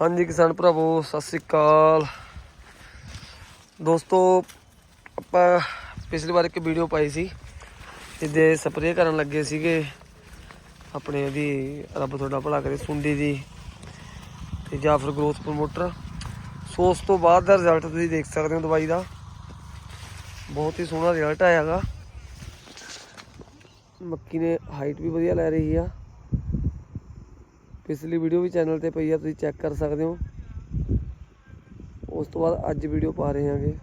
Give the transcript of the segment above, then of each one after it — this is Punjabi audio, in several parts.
ਹਾਂਜੀ ਕਿਸਾਨ ਭਰਾਵੋ, ਸਤਿ ਸ੍ਰੀ ਅਕਾਲ। ਦੋਸਤੋ, ਆਪਾਂ ਪਿਛਲੀ ਵਾਰ ਇੱਕ ਵੀਡੀਓ ਪਾਈ ਸੀ ਜਿਹਦੇ ਸਪਰੇਅ ਕਰਨ ਲੱਗੇ ਸੀਗੇ। ਆਪਣੇ ਉਹਦੀ, ਰੱਬ ਤੁਹਾਡਾ ਭਲਾ ਕਰੇ, ਸੁੰਡੀ ਦੀ। ਤੇ ਜਾਂ ਫਿਰ ਗਰੋਥ ਪ੍ਰਮੋਟਰ ਸੋ ਉਸ ਤੋਂ ਬਾਅਦ ਦਾ ਰਿਜ਼ਲਟ ਤੁਸੀਂ ਦੇਖ ਸਕਦੇ ਹੋ ਦਵਾਈ ਦਾ। ਬਹੁਤ ਹੀ ਸੋਹਣਾ ਰਿਜ਼ਲਟ ਆਇਆਗਾ। ਮੱਕੀ ਨੇ ਹਾਈਟ ਵੀ ਵਧੀਆ ਲੈ ਰਹੀ ਆ। ਪਿਛਲੀ ਵੀਡੀਓ ਵੀ ਚੈਨਲ ਤੇ ਪਈ ਆ, ਤੁਸੀਂ ਚੈੱਕ ਕਰ ਸਕਦੇ ਹੋ। ਉਸ ਤੋਂ ਬਾਅਦ ਅੱਜ ਵੀਡੀਓ ਪਾ ਰਹੇ ਹਾਂਗੇ।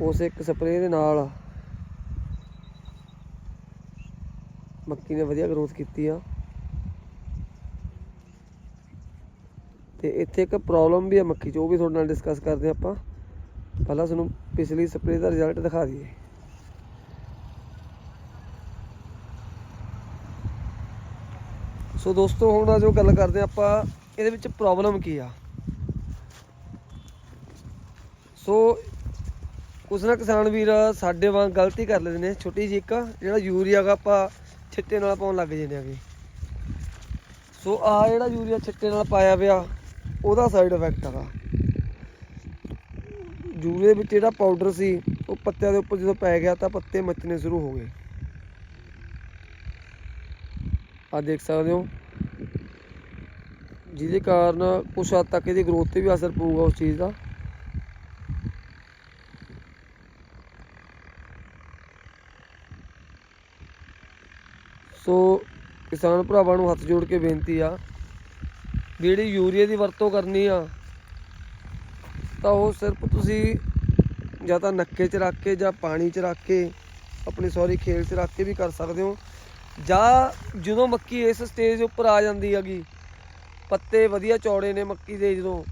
ਉਸ ਇੱਕ ਸਪਰੇਅ ਦੇ ਨਾਲ ਮੱਕੀ ਨੇ ਵਧੀਆ ਗਰੋਥ ਕੀਤੀ ਆ। ਤੇ ਇੱਥੇ ਇੱਕ ਪ੍ਰੋਬਲਮ ਵੀ ਆ ਮੱਕੀ 'ਚ, ਉਹ ਵੀ ਤੁਹਾਡੇ ਨਾਲ ਡਿਸਕਸ ਕਰਦੇ ਹਾਂ ਆਪਾਂ। ਪਹਿਲਾਂ ਤੁਹਾਨੂੰ ਪਿਛਲੀ ਸਪਰੇਅ ਦਾ ਰਿਜ਼ਲਟ ਦਿਖਾ ਦਈਏ। ਸੋ ਦੋਸਤੋ, ਹੁਣ ਜੋ ਗੱਲ ਕਰਦੇ ਹਾਂ ਆਪਾਂ, ਇਹਦੇ ਵਿੱਚ ਪ੍ਰੋਬਲਮ ਕੀ ਆ? ਸੋ ਕੁਛ ਨਾ ਕਿਸਾਨ ਵੀਰ ਸਾਡੇ ਵਾਂਗ ਗਲਤੀ ਕਰ ਲੈਂਦੇ ਨੇ, ਛੋਟੀ ਜਿਹੀ ਇੱਕ, ਜਿਹੜਾ ਯੂਰੀਆ ਗਾ ਆਪਾਂ ਛਿੱਟੇ ਨਾਲ ਪਾਉਣ ਲੱਗ ਜਾਂਦੇ ਆਗੇ ਸੋ ਆ ਜਿਹੜਾ ਯੂਰੀਆ ਛਿੱਟੇ ਨਾਲ ਪਾਇਆ ਪਿਆ, ਉਹਦਾ ਸਾਈਡ ਇਫੈਕਟ ਹੈਗਾ। ਯੂਰੀਆ ਵਿੱਚ ਜਿਹੜਾ ਪਾਊਡਰ ਸੀ, ਉਹ ਪੱਤਿਆਂ ਦੇ ਉੱਪਰ ਜਦੋਂ ਪੈ ਗਿਆ ਤਾਂ ਪੱਤੇ ਮੱਚਣੇ ਸ਼ੁਰੂ ਹੋ ਗਏ। ਆ ਦੇਖ ਸਕਦੇ ਹੋ। ਜਿਹਦੇ ਕਾਰਨ ਕੁਛ ਹੱਦ ਤੱਕ ਇਹਦੀ ਗਰੋਥ ਤੇ ਵੀ ਅਸਰ ਪਊਗਾ ਉਸ ਚੀਜ਼ ਦਾ। ਸੋ ਕਿਸਾਨ ਭਰਾਵਾਂ ਨੂੰ ਹੱਥ ਜੋੜ ਕੇ ਬੇਨਤੀ ਆ ਜਿਹੜੀ ਯੂਰੀਆ ਦੀ ਵਰਤੋਂ ਕਰਨੀ ਆ, ਤਾਂ ਉਹ ਸਿਰਫ ਤੁਸੀਂ ਜਾਂ ਤਾਂ ਨੱਕੇ 'ਚ ਰੱਖ ਕੇ ਜਾਂ ਪਾਣੀ 'ਚ ਰੱਖ ਕੇ, ਆਪਣੀ ਸੌਰੀ ਖੇਲ 'ਚ ਰੱਖ ਕੇ ਵੀ ਕਰ ਸਕਦੇ ਹੋ। ਜਾਂ ਜਦੋਂ ਮੱਕੀ ਇਸ ਸਟੇਜ ਉੱਪਰ ਆ ਜਾਂਦੀ ਹੈਗੀ, ਪੱਤੇ ਵਧੀਆ ਚੌੜੇ ਨੇ ਮੱਕੀ ਦੇ ਜਦੋਂ।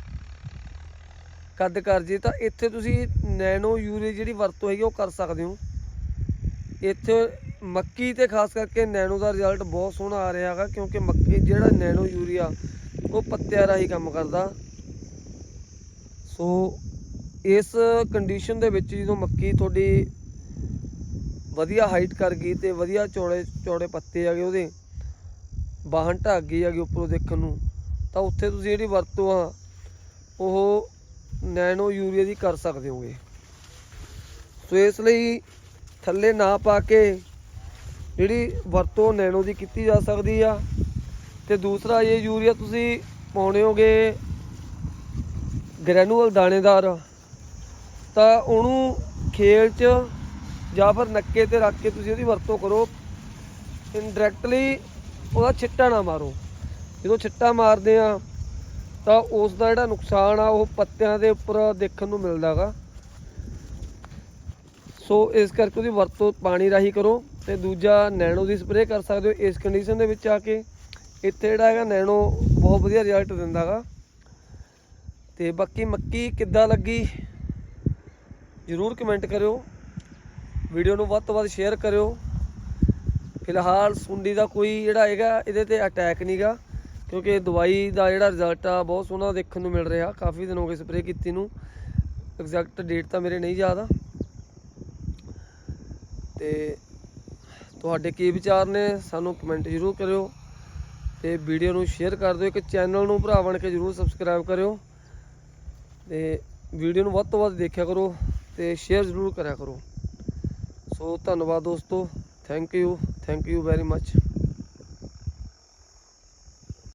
ਕੱਦ ਕਰ ਜੇ ਤਾਂ ਇੱਥੇ ਤੁਸੀਂ ਨੈਨੋ ਯੂਰੀਆ ਜਿਹੜੀ ਵਰਤੋਂ ਹੈਗੀ ਉਹ ਕਰ ਸਕਦੇ ਹੋ। ਇੱਥੇ ਮੱਕੀ ਤੇ ਖਾਸ ਕਰਕੇ ਨੈਨੋ ਦਾ ਰਿਜ਼ਲਟ ਬਹੁਤ ਸੋਹਣਾ ਆ ਰਿਹਾ ਹੈਗਾ, ਕਿਉਂਕਿ ਮੱਕੀ ਜਿਹੜਾ ਨੈਨੋ ਯੂਰੀਆ, ਉਹ ਪੱਤਿਆਂ ਰਾਹੀਂ ਕੰਮ ਕਰਦਾ। ਸੋ ਇਸ ਕੰਡੀਸ਼ਨ ਦੇ ਵਿੱਚ ਜਦੋਂ ਮੱਕੀ ਤੁਹਾਡੀ ਵਧੀਆ ਹਾਈਟ ਕਰ ਗਈ ਤੇ ਵਧੀਆ ਚੌੜੇ ਚੌੜੇ ਪੱਤੇ ਆਗੇ ਉਹਦੇ। ਬਾਹਣ ਢੱਕ ਗਈ ਆਗੇ ਉੱਪਰੋਂ ਦੇਖਣ ਨੂੰ। ਤਾਂ ਉੱਥੇ ਤੁਸੀਂ ਜਿਹੜੀ ਵਰਤੋਂ ਆ, ਉਹ ਨੈਨੋ ਯੂਰੀਆ ਦੀ ਕਰ ਸਕਦੇ ਹੋਗੇ। ਸੋ ਇਸ ਲਈ ਥੱਲੇ ਨਾ ਪਾ ਕੇ ਜਿਹੜੀ ਵਰਤੋਂ ਨੈਨੋ ਦੀ ਕੀਤੀ ਜਾ ਸਕਦੀ ਆ। ਤੇ ਦੂਸਰਾ ਇਹ ਯੂਰੀਆ ਤੁਸੀਂ ਪਾਉਣੇ ਹੋਗੇ ਗ੍ਰੈਨੂਅਲ ਦਾਣੇਦਾਰ। ਤਾਂ ਉਹਨੂੰ ਖੇਲ 'ਚ ਜਾਂ ਫਿਰ ਨੱਕੇ ਤੇ ਰੱਖ ਕੇ ਤੁਸੀਂ ਉਹਦੀ ਵਰਤੋਂ ਕਰੋ। ਇਨਡਾਇਰੈਕਟਲੀ ਉਹਦਾ ਛਿੱਟਾ ਨਾ ਮਾਰੋ। ਜਦੋਂ ਛਿੱਟਾ ਮਾਰਦੇ ਆ, ਤਾਂ ਉਸ ਦਾ ਜਿਹੜਾ ਨੁਕਸਾਨ ਆ, ਉਹ ਪੱਤਿਆਂ ਦੇ ਉੱਪਰ ਦੇਖਣ ਨੂੰ ਮਿਲਦਾਗਾ ਸੋ ਇਸ ਕਰਕੇ ਉਹਦੀ ਵਰਤੋਂ ਪਾਣੀ ਰਾਹੀਂ ਕਰੋ ਤੇ ਦੂਜਾ ਨੈਣੋ ਦੀ ਸਪਰੇਅ ਕਰ ਸਕਦੇ ਹੋ ਇਸ ਕੰਡੀਸ਼ਨ ਦੇ ਵਿੱਚ ਆ ਕੇ। ਇੱਥੇ ਜਿਹੜਾ ਹੈਗਾ ਨੈਣੋ ਬਹੁਤ ਵਧੀਆ ਰਿਜ਼ਲਟ ਦਿੰਦਾਗਾ ਤੇ ਬਾਕੀ ਮੱਕੀ ਕਿੱਦਾਂ ਲੱਗੀ? ਜਰੂਰ ਕਮੈਂਟ ਕਰਿਓ। ਵੀਡੀਓ ਨੂੰ ਵੱਧ ਤੋਂ ਵੱਧ ਸ਼ੇਅਰ ਕਰਿਓ। ਫਿਲਹਾਲ ਸੁੰਡੀ ਦਾ ਕੋਈ ਜਿਹੜਾ ਹੈਗਾ, ਇਹਦੇ ਤੇ ਅਟੈਕ ਨਹੀਂਗਾ ਕਿਉਂਕਿ ਦਵਾਈ ਦਾ ਜਿਹੜਾ ਰਿਜ਼ਲਟ ਆ, ਬਹੁਤ ਸੋਹਣਾ ਦੇਖਣ ਨੂੰ ਮਿਲ ਰਿਹਾ। ਕਾਫੀ ਦਿਨ ਹੋ ਗਏ ਸਪਰੇਅ ਕੀਤੀ ਨੂੰ। ਐਗਜ਼ੈਕਟ ਡੇਟ ਤਾਂ ਮੇਰੇ ਨਹੀਂ ਯਾਦ ਆ। ਤੇ ਤੁਹਾਡੇ ਕੀ ਵਿਚਾਰ ਨੇ, ਸਾਨੂੰ ਕਮੈਂਟ ਜ਼ਰੂਰ ਕਰਿਓ। ਤੇ ਵੀਡੀਓ ਨੂੰ ਸ਼ੇਅਰ ਕਰ ਦਿਓ। ਇੱਕ ਚੈਨਲ ਨੂੰ ਭਰਾ ਬਣ ਕੇ ਜ਼ਰੂਰ ਸਬਸਕ੍ਰਾਈਬ ਕਰਿਓ। ਤੇ ਵੀਡੀਓ ਨੂੰ ਵੱਧ ਤੋਂ ਵੱਧ ਦੇਖਿਆ ਕਰੋ ਤੇ ਸ਼ੇਅਰ ਜ਼ਰੂਰ ਕਰਿਆ ਕਰੋ। ਸੋ ਧੰਨਵਾਦ ਦੋਸਤੋ thank you thank you very much